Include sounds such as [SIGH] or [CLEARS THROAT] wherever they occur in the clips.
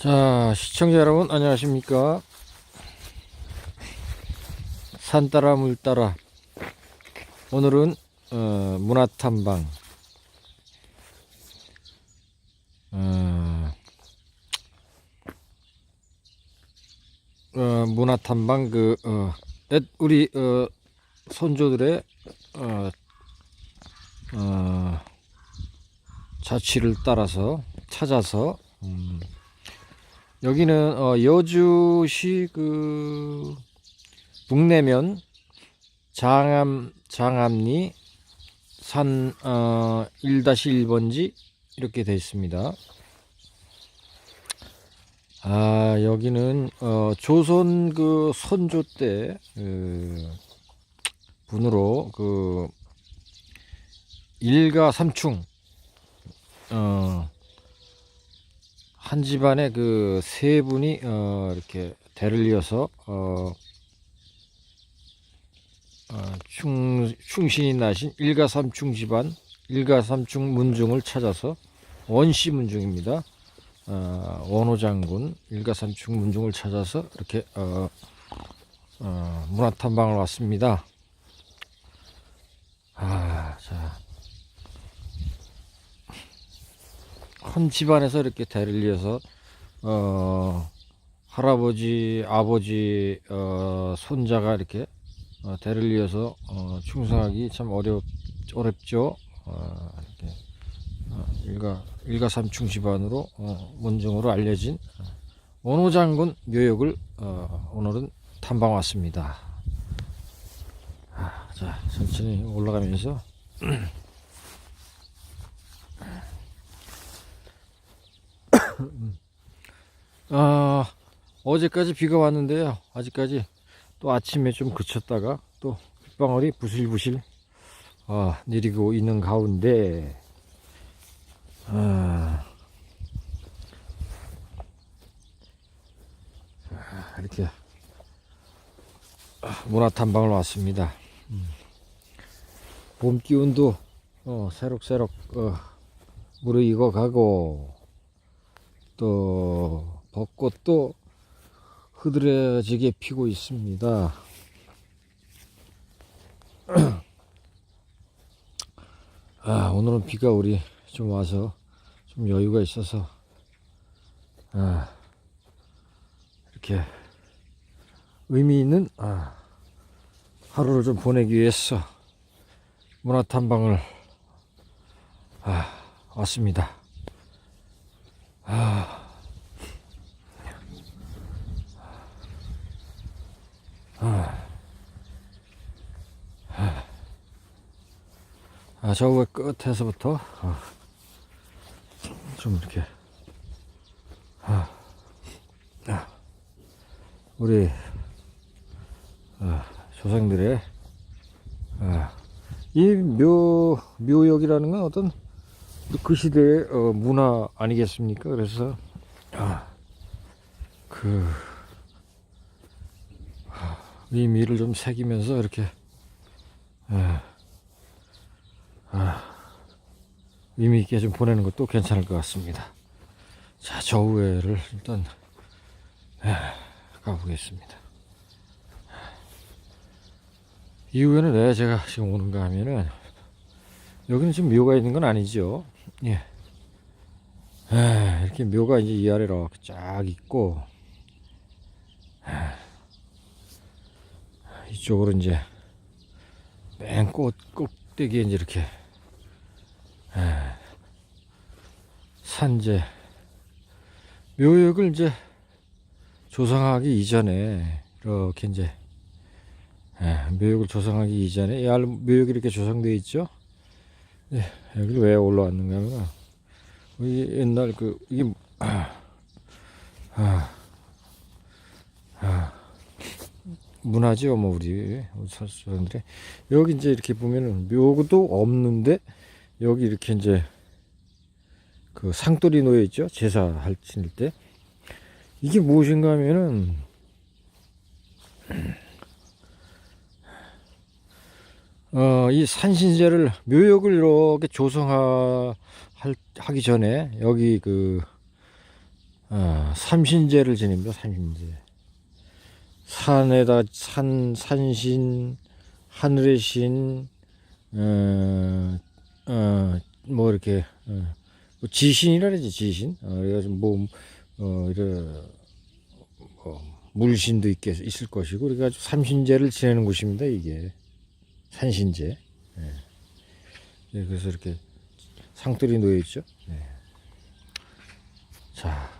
자, 시청자 여러분, 안녕하십니까. 산 따라 물 따라. 오늘은, 어, 문화탐방. 어, 어, 문화탐방, 그, 어, 옛 우리, 어, 손조들의, 어, 어, 자취를 따라서 찾아서, 음, 여기는 어, 여주시 그 북내면 장암 장암리 산 어, 1-1번지 이렇게 되어 있습니다. 아 여기는 어, 조선 그 선조 때 그, 분으로 그 일가 삼충 어, 한 집안에 그 세 분이 어 이렇게 대를 이어서 어, 어 충, 충신이 나신 일가삼충 집안 일가삼충 문중을 찾아서 원시 문중입니다. 어, 원호 장군 일가삼충 문중을 찾아서 이렇게 어, 어, 문화탐방을 왔습니다. 아, 자. 큰 집안에서 이렇게 대를 이어서 어 할아버지 아버지 어 손자가 이렇게 어, 대를 이어서 어, 충성하기 참 어렵 어렵죠 어, 이렇게 어, 일가 일가삼충 집안으로 어, 문정으로 알려진 어, 원호 장군 묘역을 어, 오늘은 탐방 왔습니다. 아, 자 천천히 올라가면서 [CLEARS THROAT] 아, 어제까지 비가 왔는데요. 아직까지 또 아침에 좀 그쳤다가 또 빗방울이 부실부실 아, 내리고 있는 가운데 아, 아, 이렇게 문화탐방을 왔습니다. 음. 봄 기운도 어, 새록새록 어, 무르익어 가고 또 벚꽃도 흐드러지게 피고 있습니다. [CLEARS THROAT] 아, 오늘은 비가 우리 좀 와서 좀 여유가 있어서 아, 이렇게 의미 있는 아, 하루를 좀 보내기 위해서 문화 탐방을 아, 왔습니다. 아, 저왜 끝에서부터? 어, 좀 이렇게. 아, 아, 우리 어, 조상들의 아, 이 묘 묘역이라는 건 어떤 그 시대의 어, 문화 아니겠습니까? 그래서 아, 그 의미를 좀 새기면서 이렇게 아, 아, 의미 있게 좀 보내는 것도 괜찮을 것 같습니다. 자, 저 우회를 일단 아, 가보겠습니다. 이후에는 왜 제가 지금 오는가 하면은 여기는 지금 묘가 있는 건 아니죠. 예. 아, 이렇게 묘가 이제 이 아래로 쫙 있고 아, 이쪽으로 이제 맨 꽃 꼭대기에 이제 이렇게 아, 산재 묘역을 이제 조성하기 이전에 이렇게 이제 예, 묘역을 조성하기 이전에 이 알- 묘역이 이렇게 조성되어 있죠. 예, 여기를 왜 올라왔는가? 하면 이 옛날 그 이게 아, 아, 아, 문화죠, 뭐 우리. 사람들이 여기 이제 이렇게 보면은 묘도 없는데 여기 이렇게 이제 그 상돌이 놓여 있죠, 제사할 때. 이게 무엇인가 하면은 어, 이 산신제를 묘역을 이렇게 조성하기 전에 여기 그 어, 삼신제를 지냅니다. 삼신제. 산에다 산 산신, 하늘의 신, 어, 어, 뭐 이렇게 어, 뭐 지신이라 그러지 지신. 어, 그래가지고 뭐 어, 이래 뭐 물신도 있겠 있을 것이고 그래가지고 삼신제를 지내는 곳입니다. 이게 산신제. 예. 예, 그래서 이렇게 상들이 놓여 있죠. 예. 자.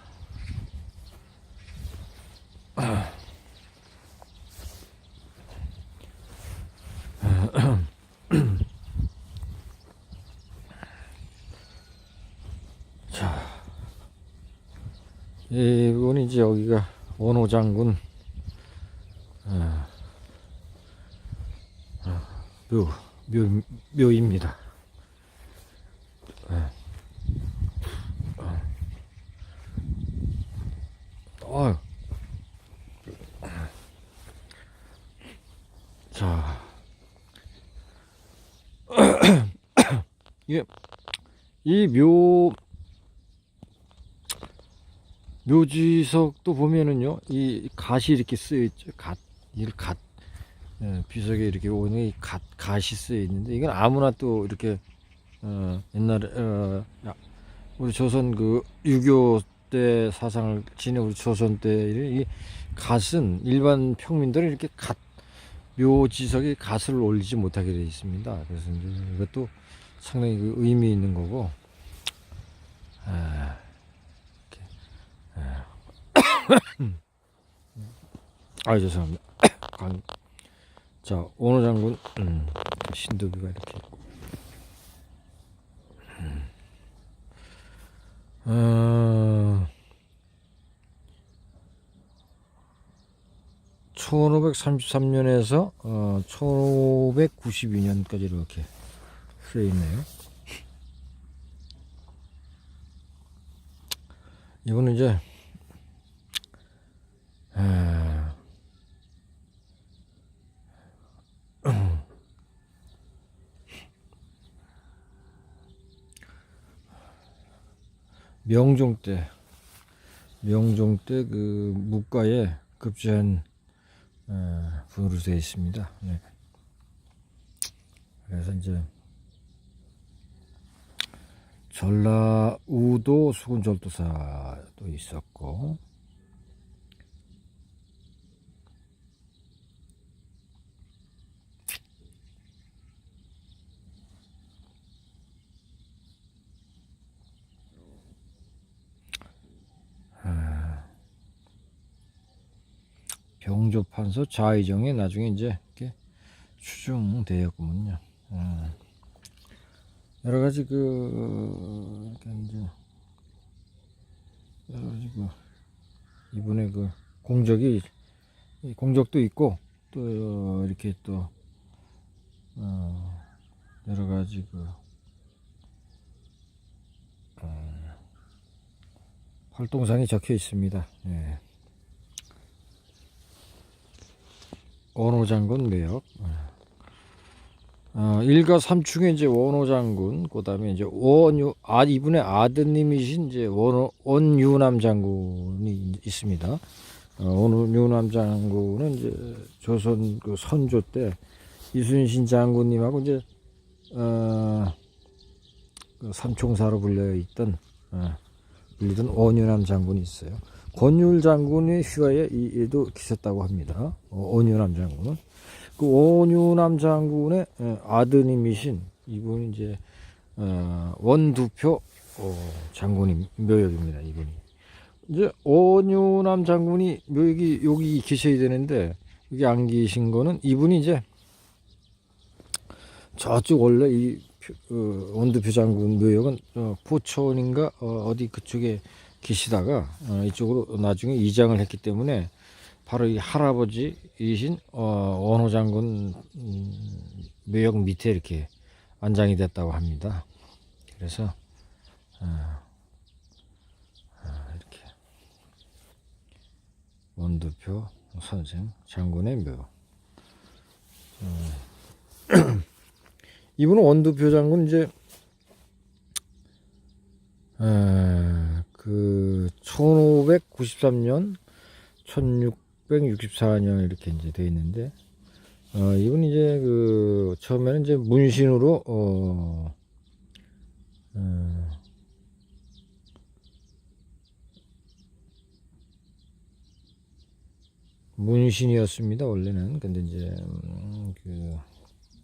자, 이분이 이제 여기가 원호 장군 어, 어, 묘, 묘, 묘입니다. 예. 어. 어휴. 자, [COUGHS] 이게 이 묘 묘지석도 보면은요, 이 갓이 이렇게 쓰여 있죠. 갓, 이를 갓, 예, 비석에 이렇게 오는 갓이 쓰여 있는데 이건 아무나 또 이렇게 어, 옛날에 어, 야, 우리 조선 그 유교 때 사상을 지닌 우리 조선 때이 갓은 일반 평민들은 이렇게 갓 묘지석에 갓을 올리지 못하게 되어 있습니다. 그래서 이제 이것도 상당히 그 의미 있는 거고. 아, 아, [COUGHS] 아 죄송합니다. [COUGHS] 관- 자 오노 장군 음, 신도비가 이렇게 있고. 음. 어, 1533년에서 어, 1592년까지 이렇게 쓰여 있네요. 이거는 이제 아, 명종 때 명종 때그 묵가에 급제한 어, 분으로 되어 있습니다. 네. 그래서 이제 전라 우도 수군절도사도 있었고 병조판서 좌의정이 나중에 이제 이렇게 추중되었군요. 음. 여러 가지 그 이렇게 이제 여러 가지 그 이분의 그 공적이 이 공적도 있고 또 이렇게 또 어, 여러 가지 그 어, 활동상이 적혀 있습니다. 예. 원호 장군 매역. 어, 일가 삼충에 이제 원호 장군, 그 다음에 이제 원유 아 이분의 아드님이신 이제 원호 원유남 장군이 있습니다. 어, 원유남 장군은 이제 조선 그 선조 때 이순신 장군님하고 이제 어, 그 삼총사로 불려 있던 어, 불리던 원유남 장군이 있어요. 권율 장군의 휘하에 이- 이도 계셨다고 합니다. 어, 원유남 장군은 그 원유남 장군의 어, 아드님이신 이분이 이제 어, 원두표 어, 장군님 묘역입니다. 이분이 이제 원유남 장군이 묘역이 여기 계셔야 되는데 여기 안 계신 거는 이분이 이제 저쪽 원래 이 원두표 장군 묘역은 어, 포천인가 어, 디 그쪽에 계시다가 어, 이쪽으로 나중에 이장을 했기 때문에 바로 이 할아버지이신 어, 원호 장군 음, 묘역 밑에 이렇게 안장이 됐다고 합니다. 그래서 어, 어, 이렇게 원두표 선생 장군의 묘. 어, [CLEARS THROAT] 이분은 원두표 장군 이제 에, 그 1593년 1664년 이렇게 이제 돼 있는데 어 이분 이제 그 처음에는 이제 문신으로 어, 어 문신이었습니다 원래는 근데 이제 음, 그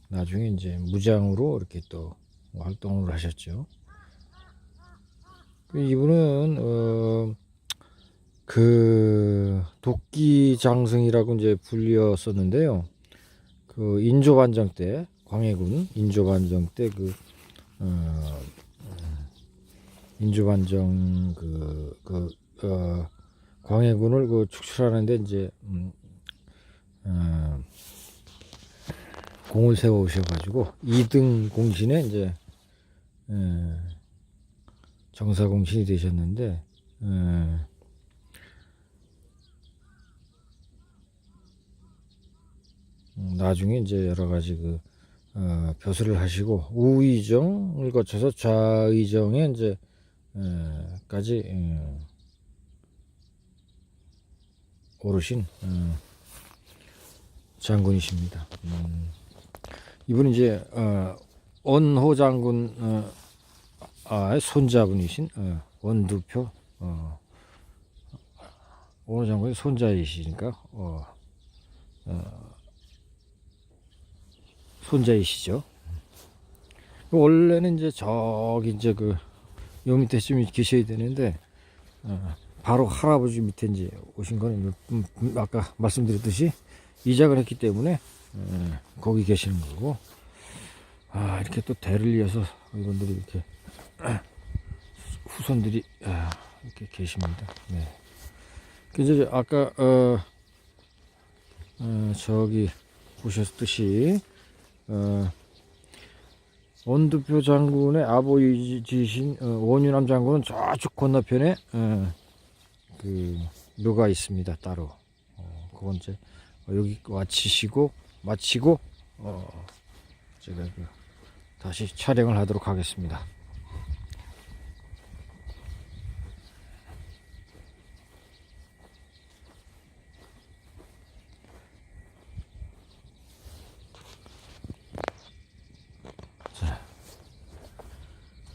나중에 이제 무장으로 이렇게 또 활동을 하셨죠. 그 이분은 어, 그 도끼 장승이라고 이제 불렸었는데요. 그 인조 반정 때 광해군 인조 반정 때그 어, 인조 반정 그, 그 어, 광해군을 그 축출하는데 이제 음, 어, 공을 세워 오셔가지고 2등 공신에 이제 에, 정사 공 신이 되셨는데 에, 음, 나중에 이제 여러 가지 그 어, 벼슬을 하시고 우의정을 거쳐서 좌의정에 이제 에, 까지 에, 오르신 어, 장군이십니다. 음, 이분은 이제 어, 원호 장군 어, 아, 손자분이신 어, 원두표 어, 원호 장군의 손자이시니까 어, 어, 손자이시죠. 원래는 이제 저기 이제 그 요 밑에쯤 계셔야 되는데 어, 바로 할아버지 밑에 이제 오신 거는 아까 말씀드렸듯이 이작을 했기 때문에 에, 거기 계시는 거고 아 이렇게 또 대를 이어서 이분들이 이렇게 후손들이 아, 이렇게 계십니다. 네. 그래서 아까 어, 어, 저기 보셨듯이 어, 원두표 장군의 아버지이신 어, 원유남 장군은 저쪽 건너편에 어, 그 묘가 있습니다 따로 어, 그건 이제 여기 마치시고 마치고 어, 제가 그 다시 촬영을 하도록 하겠습니다.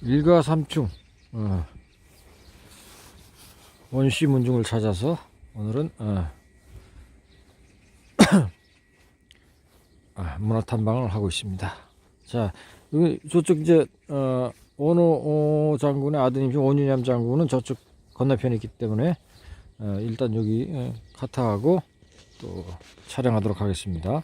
일가삼충 어, 원시 문중을 찾아서 오늘은 어, [COUGHS] 아, 문화 탐방을 하고 있습니다. 자, 여기 저쪽 이제 어, 원호 어, 장군의 아드님 원유냠 장군은 저쪽 건너편에 있기 때문에 어, 일단 여기 어, 카타하고 또 촬영하도록 하겠습니다.